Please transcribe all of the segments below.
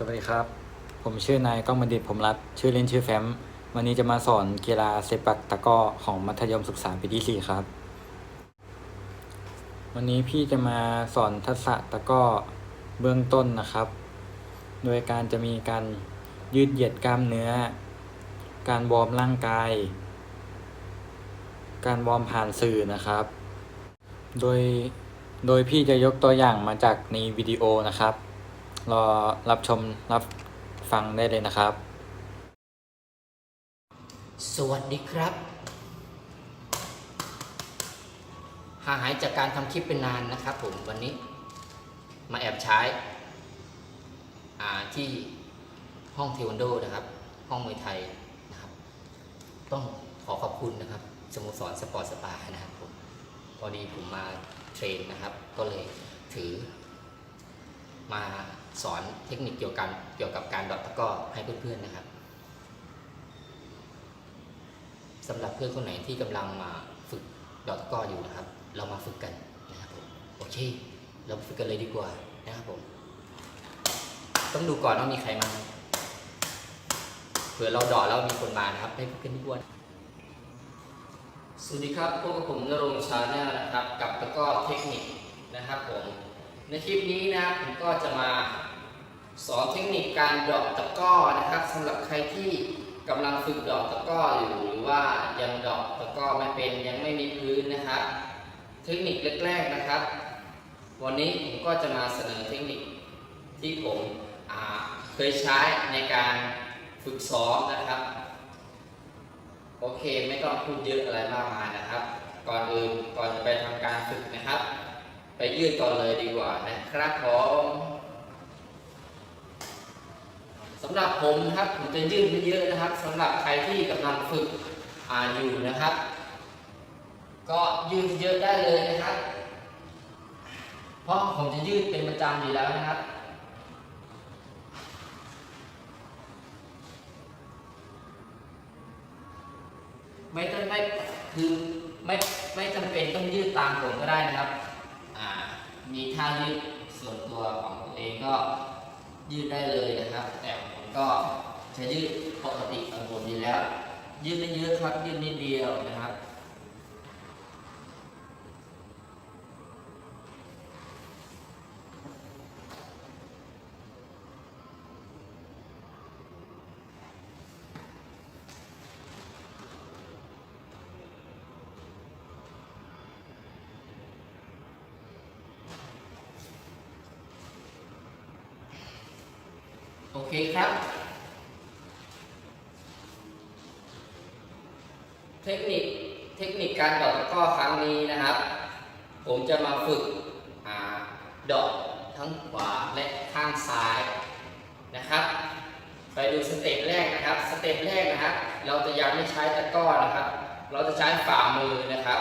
สวัสดีครับ ผมชื่อนายก้องบัณฑิตผมรัตชื่อเล่นชื่อแฟม วันนี้จะมาสอนกีฬาเซปักตะก้อของมัธยมศึกษาปีที่ 4 ครับ วันนี้พี่จะมาสอนทักษะตะก้อเบื้องต้นนะครับ โดยการจะมีการยืดเหยียดกล้ามเนื้อ การวอร์มร่างกาย การวอร์มผ่านสื่อนะครับ โดย โดยพี่จะยกตัวอย่างมาจากในวิดีโอนะครับ รอรับชมรับฟังได้เลยนะครับ สวัสดีครับ ห่างหายจากการทำคลิปเป็นนานนะครับผมวันนี้มาแอบใช้อ่าที่ห้องเทวันโดนะครับ ห้องมวยไทยนะครับ ต้องขอขอบคุณนะครับสโมสรสปอร์ตสปานะครับผมพอดีผมมาเทรนนะครับ ก็เลยถือมา สอนเทคนิคเกี่ยวกับเกี่ยวกับการดอทตะก้อให้เพื่อนๆนะครับสำหรับเพื่อนคนไหนที่กำลังมาฝึกดอทตะก้ออยู่นะครับ เรามาฝึกกันนะครับผมโอเค เราฝึกกันเลยดีกว่านะครับผม ต้องดูก่อนว่ามีใครมาเผื่อเราดอแล้วมีคนมานะครับให้ฝึกกันดีกว่าสวัสดีครับพบกับผมนรงชาแนลนะครับ กับตะก้อเทคนิคนะครับผม ในคลิปนี้นะผมก็จะมาสอนเทคนิคการดอกตะก้อนะครับสำหรับใครที่กำลังฝึกดอกตะก้ออยู่หรือว่ายังดอกตะก้อไม่เป็นยังไม่มีพื้นนะครับ เทคนิคแรกๆนะครับ วันนี้ผมก็จะมาเสนอเทคนิคที่ผมเคยใช้ในการฝึกซ้อมนะครับโอเคไม่ต้องพูดเยอะอะไรมากมายนะครับ ก่อนอื่นก่อนจะไปทำการฝึกนะครับ ไปยืดก่อนเลยดีกว่านะครับผมสำหรับผมครับผมจะยืดไม่เยอะนะครับสำหรับใครที่กำลังฝึกอ่าอยู่นะครับ ก็ยืดเยอะได้เลยนะครับ เพราะผมจะยืดเป็นประจำอยู่แล้วนะครับไม่ต้องไม่คือไม่ไม่จำเป็นต้องยืดตามผมก็ได้นะครับ มีท่ายืดส่วนตัวของตัวเองก็ยืดได้เลยนะครับ แต่ผมก็จะยืดปกติของผมอยู่แล้ว ยืดไม่เยอะครับยืดนิดเดียวนะครับ โอเคครับ เทคนิคเทคนิคการดอกตะก้อครั้งนี้นะครับ ผมจะมาฝึกอ่าดอกทั้งขวาและข้างซ้ายนะครับ ไปดูสเต็ปแรกนะครับ สเต็ปแรกนะครับ เราจะยังไม่ใช้ตะก้อนะครับ เราจะใช้ฝ่ามือนะครับ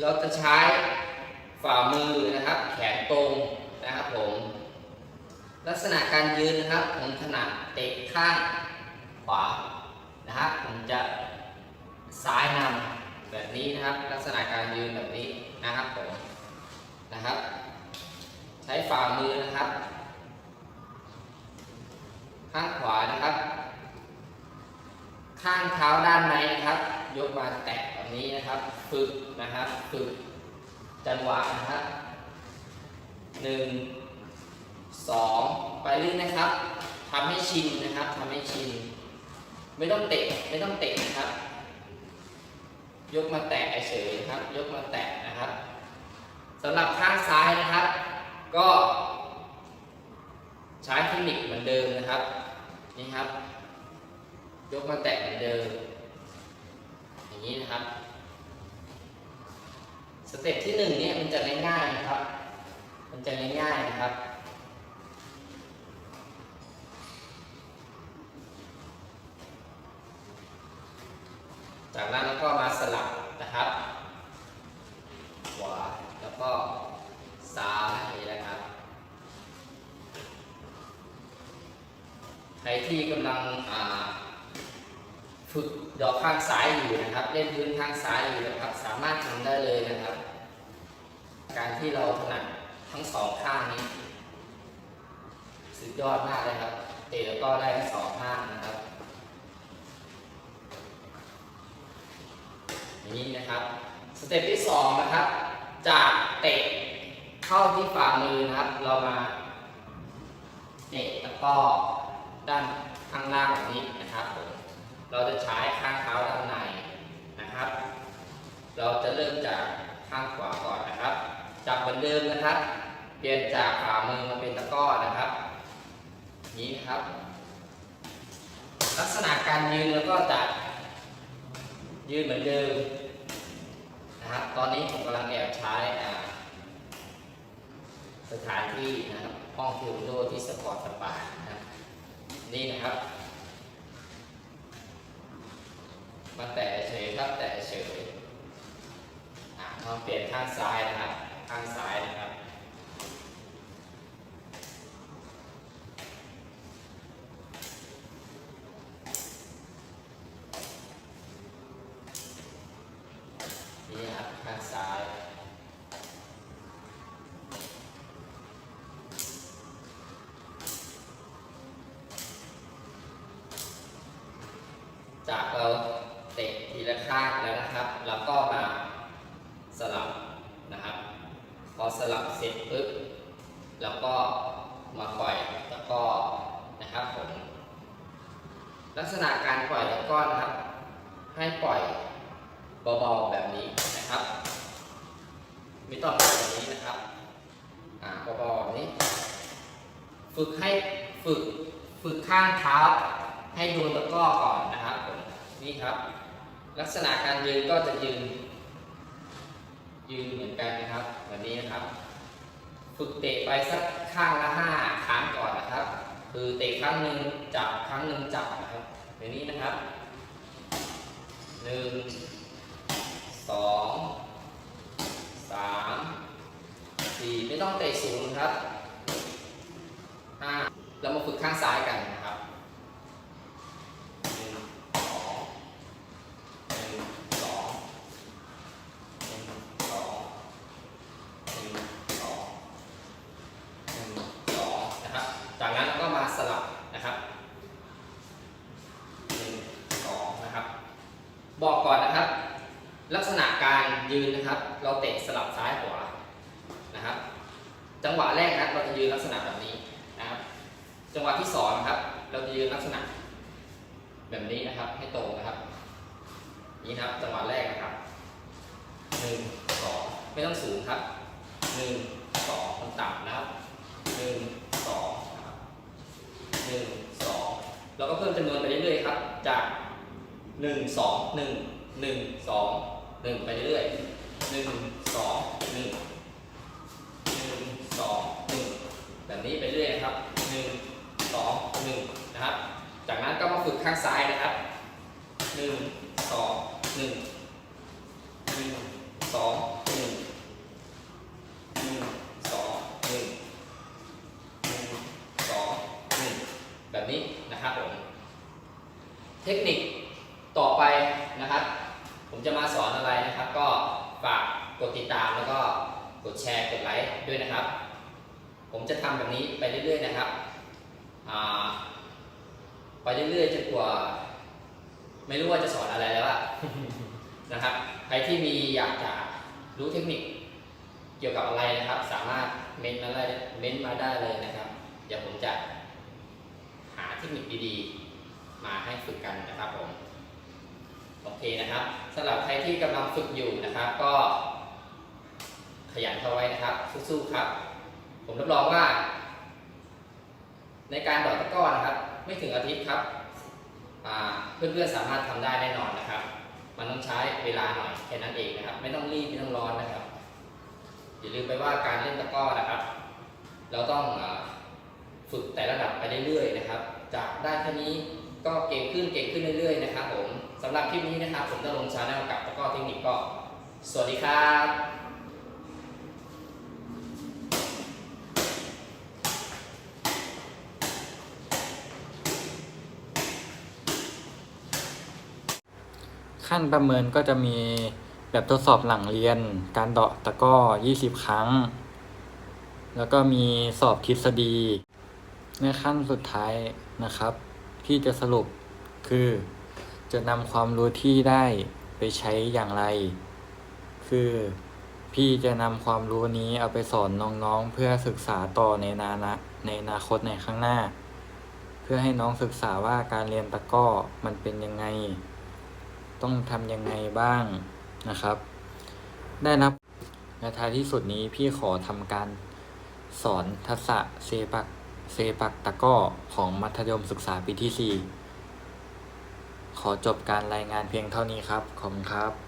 เราจะใช้ ฝ่ามือนะครับ แขนตรงนะครับผม ลักษณะการยืนนะครับ ผมถนัดเตะข้างขวานะครับ ผมจะซ้ายนำแบบนี้นะครับ ลักษณะการยืนแบบนี้นะครับผมนะครับ ใช้ฝ่ามือนะครับ ข้างขวานะครับ ข้างเท้าด้านในนะครับ ยกมาแตะแบบนี้นะครับ ฝึกนะครับฝึก จังหวะนะครับหนึ่งสองไปเรื่อยนะครับทำให้ชินนะครับทำให้ชิน ไม่ต้องเตะไม่ต้องเตะนะครับ ยกมาแตะเฉยนะครับ ยกมาแตะนะครับสำหรับข้างซ้ายนะครับ ก็ใช้เทคนิคเหมือนเดิมนะครับนี่ครับ ยกมาแตะเหมือนเดิมอย่างนี้นะครับ เต็ปที่หนึ่งเนี่ยมันจะง่ายๆนะครับ มันจะง่ายๆนะครับ จากนั้นแล้วก็มาสลับนะครับ ขวาแล้วก็ซ้ายนะครับ ใครที่กำลังฝึกดอกข้างซ้ายอยู่นะครับ เล่นพื้นข้างซ้ายอยู่นะครับ สามารถทำได้เลยนะครับ การที่เราถนัดทั้งสองข้างนี้ สุดยอดมากเลยครับ เตะแล้วก็ได้ทั้งสองข้างนะครับอย่างนี้นะครับ สเต็ปที่สองนะครับ จากเตะเข้าที่ฝ่ามือนะครับ เรามาเตะแล้วก็ด้านข้างล่างแบบนี้นะครับผมเราจะใช้ข้างเท้าด้านในนะครับ เราจะเริ่มจากข้างขวาก่อน นะครับจากเหมือนเดิมนะครับ เปลี่ยนจากฝ่ามือมาเป็นตะก้อนะครับ นี้ครับ ลักษณะการยืนแล้วก็จะยืนเหมือนเดิมนะครับ ตอนนี้ผมกำลังแอบใช้สถานที่นะครับ ห้องฟิวโดที่สปอร์ตสปานะนี่นะครับมาแตะเฉยครับแตะเฉยอ่ามาเปลี่ยนข้างซ้ายนะครับ ข้างซ้ายนะครับ นี่ครับข้างซ้ายจากเราเตะทีละข้างแล้วนะครับ แล้วก็มาสลับ อสลับเสร็จปุ๊บแล้วก็มาปล่อยแล้วก็นะครับผมลักษณะการปล่อยตะก้อนนะครับ ให้ปล่อยเบาๆแบบนี้นะครับไม่ต้องแบบนี้นะครับอ่าเบาๆแบบนี้ ฝึกให้ฝึกฝึกข้างเท้าให้โดนตะก้อก่อนนะครับผมนี่ครับ ลักษณะการยืนก็จะยืน ยืนเหมือนกันนะครับแบบนี้นะครับ ฝึกเตะไปสักข้างละห้าครั้งก่อนนะครับ คือเตะครั้งหนึ่งจับครั้งหนึ่งจับนะครับแบบนี้นะครับหนึ่งสองสามสี่ไม่ต้องเตะสูงนะครับห้าเรามาฝึกข้างซ้ายกันนะครับหนึ่งสองหนึ่งสองหนึ่งสองหนึ่งสองหนึ่งสองนะครับ จากนั้นก็มาสลับนะครับหนึ่งสองนะครับ บอกก่อนนะครับ ลั การยืนนะครับ เราเตะสลับซ้ายขวานะครับ จังหวะแรกนะครับเราจะยืนลักษณะแบบนี้นะครับ จังหวะที่สองนะครับ เราจะยืนลักษณะ แบบนี้นะครับ ให้ตรงนะครับ นี่นะครับ จังหวะแรกนะครับหนึ่งสองไม่ต้องสูงครับหนึ่งสองต่ำนะครับหนึ่งสองครับหนึ่งสองเราก็เพิ่มจำนวนไปเรื่อยๆครับ จากหนึ่งสองหนึ่งหนึ่งสอง หนึ่งไปเรื่อยๆหนึ่งสองหนึ่งหนึ่งสองหนึ่งแบบนี้ไปเรื่อยนะครับหนึ่งสองหนึ่งนะครับ จากนั้นก็มาฝึกข้างซ้ายนะครับหนึ่งสองหนึ่งหนึ่งสองหนึ่งหนึ่งสองหนึ่งหนึ่งสองหนึ่งแบบนี้นะครับผมเทคนิคต่อไปนะครับ จะมาสอนอะไรนะครับ ก็ฝากกดติดตามแล้วก็กดแชร์กดไลค์ด้วยนะครับ ผมจะทำแบบนี้ไปเรื่อย ๆ นะครับอ่าไปเรื่อยๆจนกว่า ไม่รู้ว่าจะสอนอะไรแล้วอะนะครับ ใครที่มีอยากจะรู้เทคนิคเกี่ยวกับอะไรนะครับ สามารถเม้นต์มาได้เม้นต์มาได้เลยนะครับ เดี๋ยวผมจะหาเทคนิคดีๆ มาให้ฝึกกันนะครับผม โอเคนะครับสำหรับใครที่กำลังฝึกอยู่นะครับ ก็ ขยันเข้าไว้นะครับ สู้ๆครับ ผมรับรองว่า ในการดอดตะก้อนะครับ ไม่ถึงอาทิตย์ครับเพื่อนๆสามารถทำได้แน่นอนนะครับ มันต้องใช้เวลาหน่อยแค่นั้นเองนะครับ ไม่ต้องรีบไม่ต้องร้อนนะครับ อย่าลืมไปว่าการเล่นตะก้อนะครับ เราต้องฝึกแต่ระดับไปเรื่อยๆนะครับ จากได้แค่นี้ ก็เก่งขึ้นเก่งขึ้นเรื่อยๆนะครับผมสำหรับคลิปนี้นะครับผมจะลงชาแนลกับตะก้อเทคนิคก็สวัสดีครับขั้นประเมินก็จะมีแบบทดสอบหลังเรียน การเดาะตะก้อ 20 ครั้ง แล้วก็มีสอบทฤษฎี ในขั้นสุดท้ายนะครับ พี่จะสรุปคือ จะนำความรู้ที่ได้ไปใช้อย่างไร คือพี่จะนำความรู้นี้เอาไปสอนน้องๆ เพื่อศึกษาต่อในนานะในอนาคตในข้างหน้า เพื่อให้น้องศึกษาว่าการเรียนตะก้อมันเป็นยังไง ต้องทำยังไงบ้างนะครับ ได้รับในท้ายที่สุดนี้พี่ขอทำการสอนทักษะเซปัก เซปักตะก้อของมัธยมศึกษาปีที่ 4 ขอจบการรายงานเพียงเท่านี้ครับ ขอบคุณครับ